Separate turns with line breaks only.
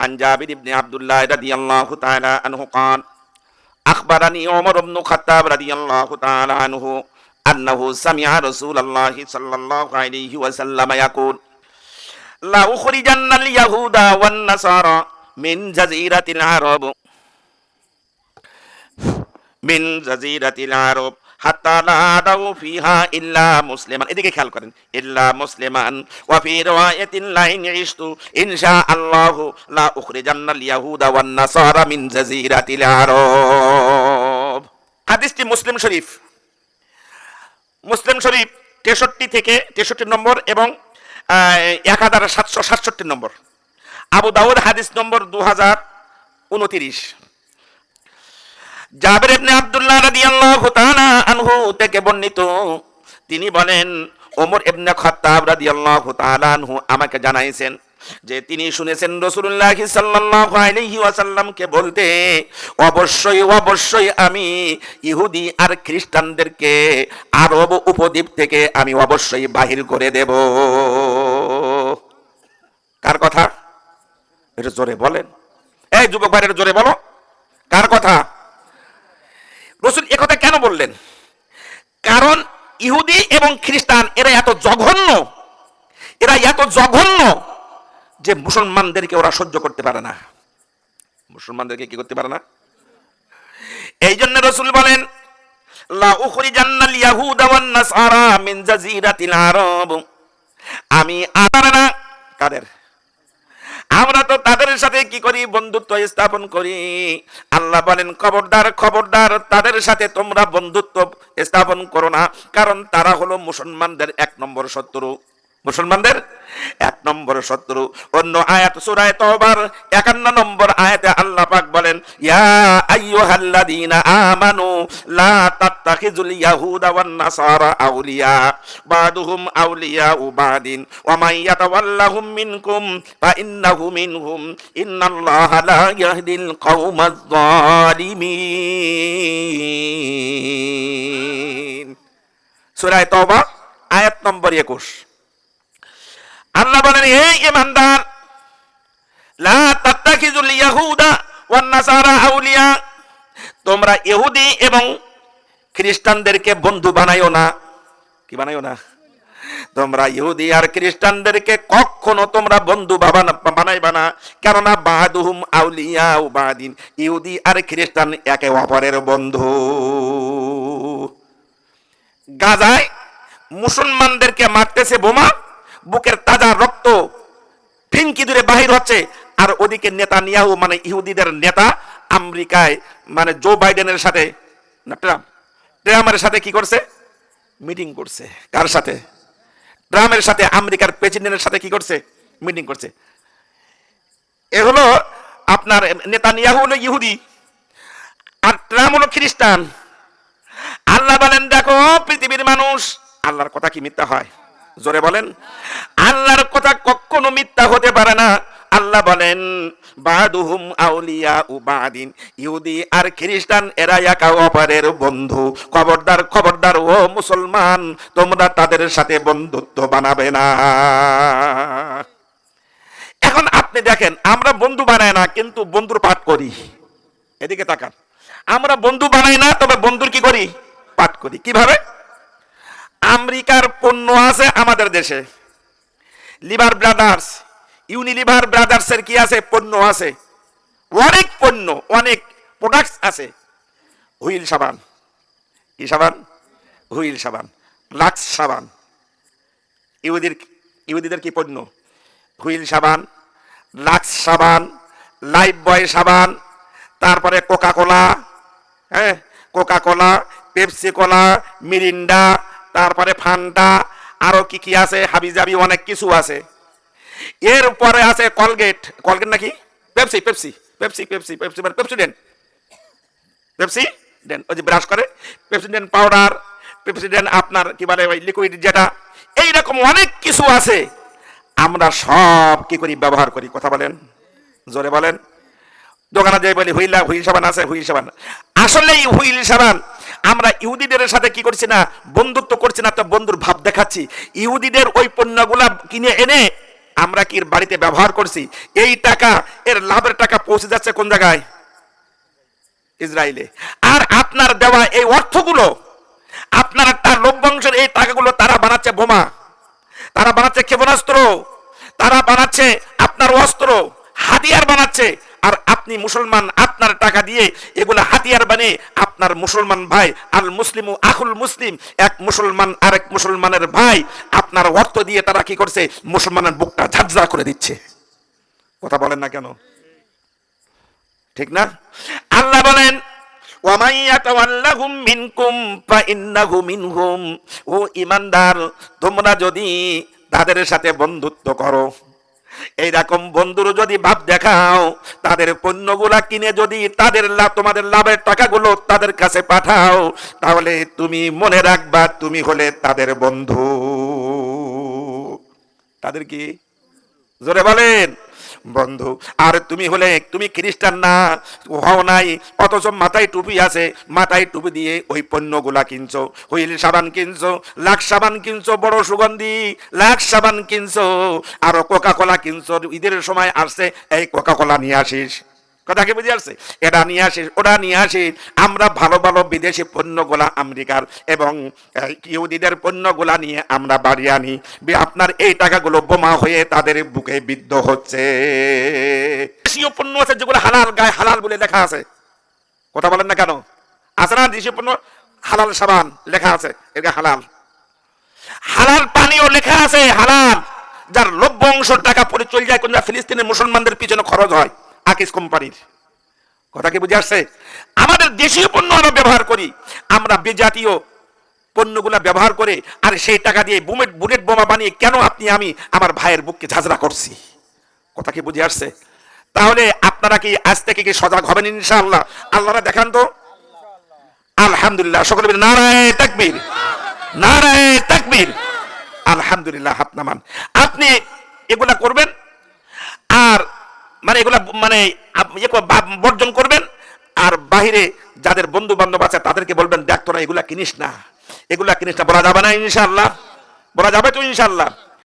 عن جابر بن عبد الله رضي الله تعالى عنه قال أخبرني عمر بن الخطاب رضي الله تعالى عنه أنه سمع رسول الله صلى الله عليه وسلم يقول لا أخرجن اليهود والنصارى من جزيرة العرب. من جزيرة العرب. হাত্তা লা আদাউ ফিহা ইল্লা এদিকে খেয়াল করেন, ইল্লা মুসলিমান। ওয়া ফি রিওয়ায়াতিন লা ইশতু, ইনশা আল্লাহ লা উখরিজান্নাল ইয়াহুদা ওয়ান নাসারা মিন হাদিসটি মুসলিম শরীফ। মুসলিম শরীফ তেষট্টি থেকে তেষট্টি নম্বর এবং এক হাজার সাতশো সাতষট্টি নম্বর। আবু দাউদ হাদিস নম্বর দু হাজার উনতিরিশ। জাবের ইবনে আব্দুল্লাহ রাদিয়াল্লাহু তাআলা আনহু থেকে বর্ণিত। তিনি বলেন, ওমর ইবনে খাত্তাব রাদিয়াল্লাহু তাআলা আনহু আমাকে জানাইছেন যে তিনি শুনেছেন রসুল্লাহ সাল্লাল্লাহু আলাইহি ওয়াসাল্লামকে বলতে, অবশ্যই অবশ্যই আমি ইহুদি আর খ্রিস্টানদেরকে আরব উপদ্বীপ থেকে আমি অবশ্যই বাহির করে দেব। কার কথা? এটা জোরে বলেন। এই যুবক ভাইয়ের জোরে বলো। কার কথা? কেন বললেন? কারণ ইহুদি এবং খ্রিস্টান এরা এত জঘন্য, এরা এত জঘন্য যে মুসলমানদেরকে ওরা সহ্য করতে পারে না। মুসলমানদেরকে কি করতে পারে না? এই জন্য রসুল বলেন, লা উখরিজান্নাল ইয়াহুদা আমরা তো তাদের সাথে কি করি? বন্ধুত্ব স্থাপন করি। আল্লাহ বলেন, খবরদার খবরদার, তাদের সাথে তোমরা বন্ধুত্ব স্থাপন করো না, কারণ তারা হলো মুসলমানদের এক নম্বর শত্রু। মুসলমানদের? এক নম্বর শত্রু। অন্য আয়াত সুরায় তওবার 51 নম্বর আয়াতে আল্লাহ পাক বলেন, ইয়া আইয়ুহাল্লাযীনা আমানু, লা তাত্তাখিজুল ইয়াহুদা ওয়ান নাসারা আউলিয়া, বাদুহুম আউলিয়াউ বাদিন, ওয়া মান ইয়াতাওয়াল্লাহুম মিনকুম ফা ইন্নাহু মিনহুম, ইন্নাল্লাহা লা ইয়াহদিল কওমাজ জালিমিন সূরা তওবা, আয়াত নম্বর 21 আল্লাহ বলেন হে ইমানদার, লা ইয়াহুদা ওয়ান নাসারা আউলিয়া, তোমরা ইহুদি এবং খ্রিস্টানদেরকে বন্ধু বানাইও না। কি বানাইও না? তোমরা ইহুদি আর খ্রিস্টানদেরকে কখনো তোমরা বন্ধু বানাইবা না, কেননা বাহাদুহুম আউলিয়া ও বাদিন, ইহুদি আর খ্রিস্টান একে অপরের বন্ধু। গাজায় মুসলমানদেরকে মারতেছে বোমা বুকের তাজা রক্ত ফিনকি দূরে বাহির হচ্ছে। আর ওদিকে নেতা নিয়াহু মানে ইহুদিদের নেতা আমেরিকায় মানে জো বাইডেনের সাথে, না ট্রাম্প? ট্রাম্পের সাথে কি করছে? মিটিং করছে। কার সাথে? ট্রাম্পের সাথে আমেরিকার প্রেসিডেন্টের সাথে কি করছে? মিটিং করছে। এ হলো আপনার নেতা নিয়াহু হলো ইহুদি, আর ট্রাম্প হলো খ্রিস্টান। আল্লাহ বলেন, দেখো, পৃথিবীর মানুষ, আল্লাহর কথা কি মিথ্যা হয়? জোরে বলেন। আল্লাহর কথা কখনো মিথ্যা হতে পারে না। আল্লাহ বলেন, বাদুহুম আউলিয়া উবাদিন ইহুদি আর খ্রিস্টান, এরা একা অপরের বন্ধু। খবরদার খবরদার, ও মুসলমান, তোমরা তাদের সাথে বন্ধুত্ব বানাবে না। এখন আপনি দেখেন, আমরা বন্ধু বানাই না, কিন্তু বন্ধুর পাঠ করি। এদিকে তাকান। আমরা বন্ধু বানাই না, তবে বন্ধুর কি করি? পাঠ করি। কীভাবে? আমেরিকার পণ্য আছে আমাদের দেশে। লিভার ব্রাদার্স ইউনিলিভার ব্রাদার্সের কি আছে? পণ্য আছে। অনেক পণ্য, অনেক প্রোডাক্টস আছে। হুইল সাবান। কি সাবান? হুইল সাবান। লাক্স সাবান। ইহুদির ইহুদিদের কি পণ্য? হুইল সাবান লাক্স সাবান লাইফ বয় সাবান, তারপরে কোকা কোলা হ্যাঁ? Coca Cola Pepsi cola Mirinda তারপরে ফান্টা আরও কি কি আছে, হাবিজাবি অনেক কিছু আছে। এরপরে আছে কলগেট। কলগেট নাকি? Pepsi Pepsi Pepsi Pepsi Pepsi মানে পেপসিডেন্ট পেপসি দেন ওই যে ব্রাশ করে। পেপসিডেন্ট পাউডার পেপসিডেন্ট আপনার কি বলে ওই লিকুইড যেটা। এইরকম অনেক কিছু আছে। আমরা সব কি করি, ব্যবহার করি। কথা বলেন, জোরে বলেন। দোকানে যাই বলি, হুইলা, হুইল সাবান আছে, হুইল সাবান। আসলে এই হুইল সাবান। আমরা ইহুদিদের সাথে কি করছি না? বন্ধুত্ব করছি না তো বন্ধুর ভাব দেখাচ্ছি। ইহুদিদের ওই পণ্যগুলা কিনে এনে আমরা কি বাড়িতে ব্যবহার করছি? এই টাকা, এর লাভের টাকা পৌঁছে যাচ্ছে কোন জায়গায়? ইসরায়েলে আর আপনার দেওয়া এই অর্থগুলো, আপনার তার লভ্যাংশের এই টাকাগুলো তারা বানাচ্ছে বোমা, তারা বানাচ্ছে ক্ষেপণাস্ত্র, তারা বানাচ্ছে আপনার অস্ত্র, হাতিয়ার বানাচ্ছে আর আপনি মুসলমান, আপনার টাকা দিয়ে এগুলো হাতিয়ার বানিয়ে আপনার মুসলমান ভাই আল মুসলিম ও আকুল মুসলিম, এক মুসলমান আরেক মুসলমানের ভাই, আপনার অর্থ দিয়ে তারা কি করছে? মুসলমানের বুকটা ঝাঁঝরা করে দিচ্ছে। কথা বলেন না কেন? ঠিক না? আল্লাহ বলেন ও ইমানদার তোমরা যদি তাদের সাথে বন্ধুত্ব করো এইরকম বন্ধুর যদি ভাব দেখাও, তাদের পণ্যগুলা কিনে যদি তাদের লাভ তোমাদের লাভের টাকাগুলো তাদের কাছে পাঠাও, তাহলে তুমি মনে রাখবা তুমি হলে তাদের বন্ধু। তাদের কি? জোরে বলেন। বন্ধু। আর তুমি হলে, তুমি খ্রিস্টান না, হও নাই, অথচ মাথায় টুপি আছে, মাথায় টুপি দিয়ে ওই পণ্যগুলা কিনছো, হুইল সাবান কিনছো লাখ সাবান কিনছো, বড় সুগন্ধি লাখ সাবান কিনছো, আর কোকা কোলা কিনছো, ঈদের সময় আসছে, এই কোকা কোলা নিয়ে আসিস। কথা কি বুঝে আসছে? এটা নিয়ে আসিস ওটা নিয়ে আসিস আমরা ভালো ভালো বিদেশি পণ্যগুলা আমেরিকার এবং ইহুদিদের পণ্যগুলা নিয়ে আমরা বাড়ি আনি। আপনার এই টাকাগুলো বোমা হয়ে তাদের বুকে বিদ্ধ হচ্ছে। দেশীয় পণ্য আছে যেগুলো হালাল, গায়ে হালাল বলে লেখা আছে। কথা বলেন না কেন? আছে না দেশীয় পণ্য? হালাল সাবান লেখা আছে, এটা হালাল। হালাল পানিও লেখা আছে, হালাল। যার লভ্য অংশ টাকা পরে চলে যায় কোন ফিলিস্তিনের মুসলমানদের পিছনে খরচ হয়। আকিস কোম্পানির। কথা কি বুঝে আসছে? আমাদের দেশীয় পণ্য আমরা ব্যবহার করি। আমরা বেজাতীয় পণ্যগুলা ব্যবহার করে আর সেই টাকা দিয়ে বুমেট, বুলেট বোমা বানিয়ে কেন আপনি, আমি আমার ভাইয়ের বুককে ঝাঁঝরা করছি? কথা কি বুঝে আসছে? তাহলে আপনারা কি আজ থেকে কি সজাগ হবেন ইনশাআল্লাহ? আল্লাহরা দেখান তো। আলহামদুলিল্লাহ, সকলে নারায় তাকবীর নারায় তাকবীর। আলহামদুলিল্লাহ হাত নামান আপনি এগুলা করবেন? এগুলা মানে ইয়ে বর্জন করবেন। আর বাহিরে যাদের বন্ধু বান্ধব আছে, তাদেরকে বলবেন, দেখ, তোরা এগুলা কিনিস না। এগুলা কিনিস না। বলা যাবে না ইনশাল্লাহ বলা যাবে তো ইনশাআল্লাহ?